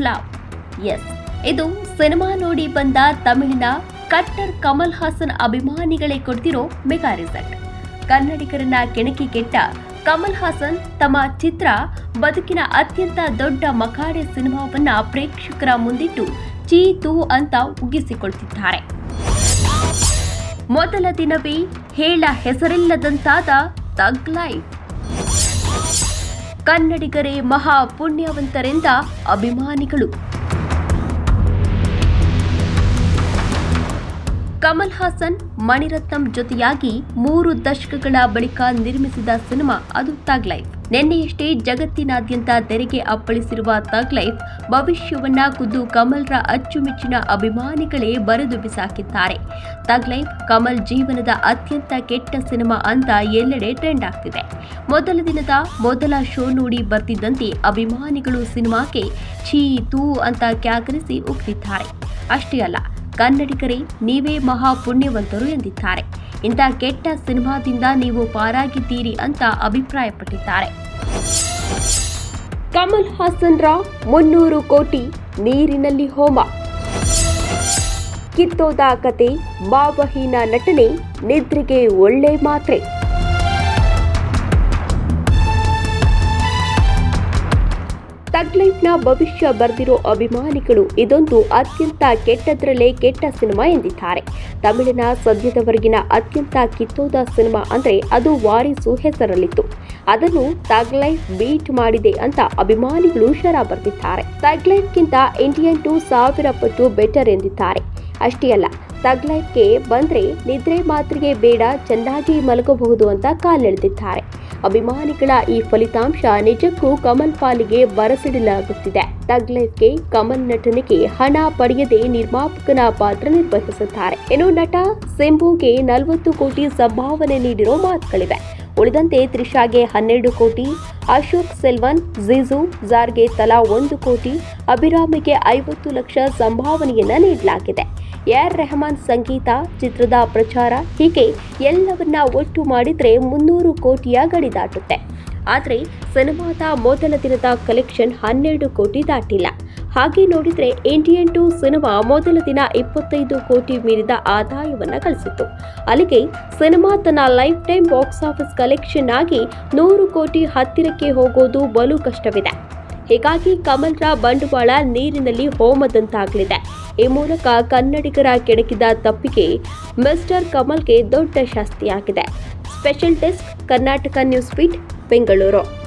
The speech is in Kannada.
Flap S. ಇದು ಸಿನಿಮಾ ನೋಡಿ ಬಂದ ತಮಿಳಿನ ಕಟ್ಟರ್ ಕಮಲ್ ಹಾಸನ್ ಅಭಿಮಾನಿಗಳೇ ಕೊಡ್ತಿರೋ ಮೆಗಾ ರಿಸಲ್ಟ್. ಕನ್ನಡಿಗರನ್ನ ಕೆಣಕಿ ಕೆಟ್ಟ ಕಮಲ್ ಹಾಸನ್ ತಮ್ಮ ಚಿತ್ರ ಬದುಕಿನ ಅತ್ಯಂತ ದೊಡ್ಡ ಮಕಾಡೆ ಸಿನಿಮಾವನ್ನ ಪ್ರೇಕ್ಷಕರ ಮುಂದಿಟ್ಟು ಚೀತು ಅಂತ ಉಗಿಸಿಕೊಳ್ತಿದ್ದಾರೆ. ಮೊದಲ ದಿನವೇ ಹೇಳ ಹೆಸರಿಲ್ಲದಂತಾದ ತಗ್ ಲೈಫ್ ಕನ್ನಡಿಗರೇ ಮಹಾ ಪುಣ್ಯವಂತರೆಂದ ಅಭಿಮಾನಿಗಳು. ಕಮಲ್ ಹಾಸನ್, ಮಣಿರತ್ನಂ ಜೊತೆಯಾಗಿ ಮೂರು ದಶಕಗಳ ಬಳಿಕ ನಿರ್ಮಿಸಿದ ಸಿನಿಮಾ ಅದು ತಗ್ ಲೈಫ್. ನಿನ್ನೆಯಷ್ಟೇ ಜಗತ್ತಿನಾದ್ಯಂತ ತೆರೆಗೆ ಅಪ್ಪಳಿಸಿರುವ ತಗ್ಲೈಫ್ ಭವಿಷ್ಯವನ್ನ ಖುದ್ದು ಕಮಲ್ರ ಅಚ್ಚುಮೆಚ್ಚಿನ ಅಭಿಮಾನಿಗಳೇ ಬರೆದು ಬಿಸಾಕಿದ್ದಾರೆ ತಗ್ಲೈಫ್ ಕಮಲ್ ಜೀವನದ ಅತ್ಯಂತ ಕೆಟ್ಟ ಸಿನಿಮಾ ಅಂತ ಎಲ್ಲೆಡೆ ಟ್ರೆಂಡ್ ಆಗ್ತಿದೆ. ಮೊದಲ ದಿನದ ಮೊದಲ ಶೋ ನೋಡಿ ಬರ್ತಿದ್ದಂತೆ ಅಭಿಮಾನಿಗಳು ಸಿನಿಮಾಕ್ಕೆ ಛೀ ತೂ ಅಂತ ಕ್ಯಾಕರಿಸಿ ಉಗ್ತಿದ್ದಾರೆ ಅಷ್ಟೇ ಅಲ್ಲ, ಕನ್ನಡಿಗರೇ ನೀವೇ ಮಹಾ ಪುಣ್ಯವಂತರು ಎಂದಿದ್ದಾರೆ. ಇಂಥ ಕೆಟ್ಟ ಸಿನಿಮಾದಿಂದ ನೀವು ಪಾರಾಗಿದ್ದೀರಿ ಅಂತ ಅಭಿಪ್ರಾಯಪಟ್ಟಿದ್ದಾರೆ. ಕಮಲ್ ಹಾಸನ್ರ ಮುನ್ನೂರು ಕೋಟಿ ನೀರಿನಲ್ಲಿ ಹೋಮ. ಕಿತ್ತೋದ ಕತೆ ಭಾವಹೀನ ನಟನೆ, ನಿದ್ರೆಗೆ ಒಳ್ಳೆ ಮಾತ್ರೆ. ತಗ್ಲೈಫ್ನ ಭವಿಷ್ಯ ಬರೆದಿರೋ ಅಭಿಮಾನಿಗಳು ಇದೊಂದು ಅತ್ಯಂತ ಕೆಟ್ಟದ್ರಲ್ಲೇ ಕೆಟ್ಟ ಸಿನಿಮಾ ಎಂದಿದ್ದಾರೆ. ತಮಿಳಿನ ಸದ್ಯದವರೆಗಿನ ಅತ್ಯಂತ ಕಿತ್ತೋದ ಸಿನಿಮಾ ಅಂದ್ರೆ ಅದು ವಾರಿಸು ಹೆಸರಲ್ಲಿತ್ತು. ಅದನ್ನು ತಗ್ಲೈಫ್ ಬೀಟ್ ಮಾಡಿದೆ ಅಂತ ಅಭಿಮಾನಿಗಳು ಶರ ಬರೆದಿದ್ದಾರೆ. ತಗ್ಲೈಫ್ಗಿಂತ ಇಂಡಿಯನ್ ಟು ಸಾವಿರ ಪಟ್ಟು ಬೆಟರ್ ಎಂದಿದ್ದಾರೆ. ಅಷ್ಟೇ ಅಲ್ಲ ತಗ್ಲೈಟ್ಗೆ ಬಂದ್ರೆ ನಿದ್ರೆ ಮಾತ್ರೆಗೆ ಬೇಡ, ಚೆನ್ನಾಗಿ ಮಲಗಬಹುದು ಅಂತ ಕಾಲೆಳೆದಿದ್ದಾರೆ. ಅಭಿಮಾನಿಗಳ ಈ ಫಲಿತಾಂಶ ನಿಜಕ್ಕೂ ಕಮಲ್ ಪಾಲಿಗೆ ಬರಸಿಡಲಾಗುತ್ತಿದೆ ತಗ್ ಲೈಫ್ಗೆ ಕಮಲ್ ನಟನೆಗೆ ಹಣ ಪಡೆಯದೆ ನಿರ್ಮಾಪಕನ ಪಾತ್ರ ನಿರ್ವಹಿಸುತ್ತಾರೆ. ಇನ್ನು ನಟ ಸಿಂಬುಗೆ ನಲವತ್ತು ಕೋಟಿ ಸಂಭಾವನೆ ನೀಡಿರೋ ಮಾತುಗಳಿವೆ. ಉಳಿದಂತೆ ತ್ರಿಷಾಗೆ ಹನ್ನೆರಡು ಕೋಟಿ, ಅಶೋಕ್ ಸೆಲ್ವನ್ ಜಿಜು ಜಾರ್ಗೆ ತಲಾ ಒಂದು ಕೋಟಿ, ಅಭಿರಾಮಿಗೆ ಐವತ್ತು ಲಕ್ಷ ಸಂಭಾವನೆಯನ್ನ ನೀಡಲಾಗಿದೆ. ಎಆರ್ ರೆಹಮಾನ್ ಸಂಗೀತ, ಚಿತ್ರದ ಪ್ರಚಾರ ಹೀಗೆ ಎಲ್ಲವನ್ನ ಒಟ್ಟು ಮಾಡಿದರೆ ಮುನ್ನೂರು ಕೋಟಿಯ ಗಡಿ ದಾಟುತ್ತೆ. ಆದರೆ ಸಿನಿಮಾದ ಮೊದಲ ದಿನದ ಕಲೆಕ್ಷನ್ ಹನ್ನೆರಡು ಕೋಟಿ ದಾಟಿಲ್ಲ. ಹಾಗೆ ನೋಡಿದರೆ ಇಂಡಿಯನ್ ಟು ಸಿನಿಮಾ ಮೊದಲ ದಿನ ಇಪ್ಪತ್ತೈದು ಕೋಟಿ ಮೀರಿದ ಆದಾಯವನ್ನು ಗಳಿಸಿತ್ತು ಅಲ್ಲಿಗೆ ಸಿನಿಮಾ ತನ್ನ life time box office collection ಆಗಿ ನೂರು ಕೋಟಿ ಹತ್ತಿರಕ್ಕೆ ಹೋಗೋದು ಬಲು ಕಷ್ಟವಿದೆ. ಹೀಗಾಗಿ ಕಮಲ್ರ ಬಂಡವಾಳ ನೀರಿನಲ್ಲಿ ಹೋಮದಂತಾಗಲಿದೆ. ಈ ಮೂಲಕ ಕನ್ನಡಿಗರ ಕೆಣಕಿದ ತಪ್ಪಿಗೆ ಮಿಸ್ಟರ್ ಕಮಲ್ಗೆ ದೊಡ್ಡ ಶಾಸ್ತಿಯಾಗಿದೆ. Special desk Karnataka news beat Bengaluru.